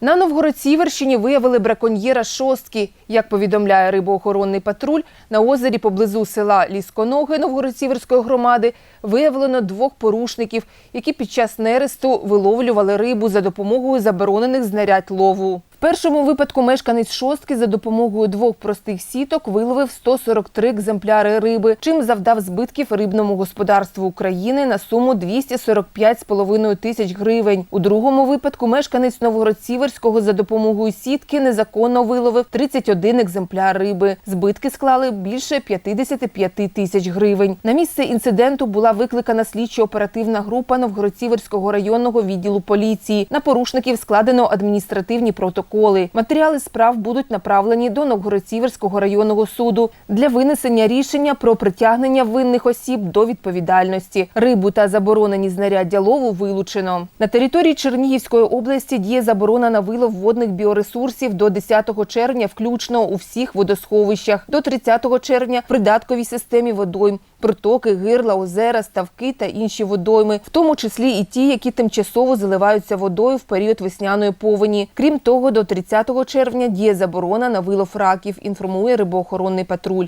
На Новгород-Сіверщині виявили браконьєра шостки. Як повідомляє рибоохоронний патруль, на озері поблизу села Лісконоги Новгород-Сіверської громади виявлено двох порушників, які під час нересту виловлювали рибу за допомогою заборонених знарядь лову. В першому випадку мешканець шостки за допомогою двох простих сіток виловив 143 екземпляри риби, чим завдав збитків рибному господарству України на суму 245,5 тисяч гривень. У другому випадку мешканець Новгород-Сіверського за допомогою сітки незаконно виловив 31 екземпляр риби. Збитки склали більше 55 тисяч гривень. На місце інциденту була викликана слідчо-оперативна група Новгород-Сіверського районного відділу поліції. На порушників складено адміністративні протоколи. Матеріали справ будуть направлені до Новгород-Сіверського районного суду для винесення рішення про притягнення винних осіб до відповідальності. Рибу та заборонені знаряддя лову вилучено. На території Чернігівської області діє заборона на вилов водних біоресурсів до 10 червня, включно у всіх водосховищах, до 30 червня в придатковій системі водойм, притоки, гирла, озера, ставки та інші водойми, в тому числі і ті, які тимчасово заливаються водою в період весняної повені. Крім того, до 30 червня діє заборона на вилов раків, інформує рибоохоронний патруль.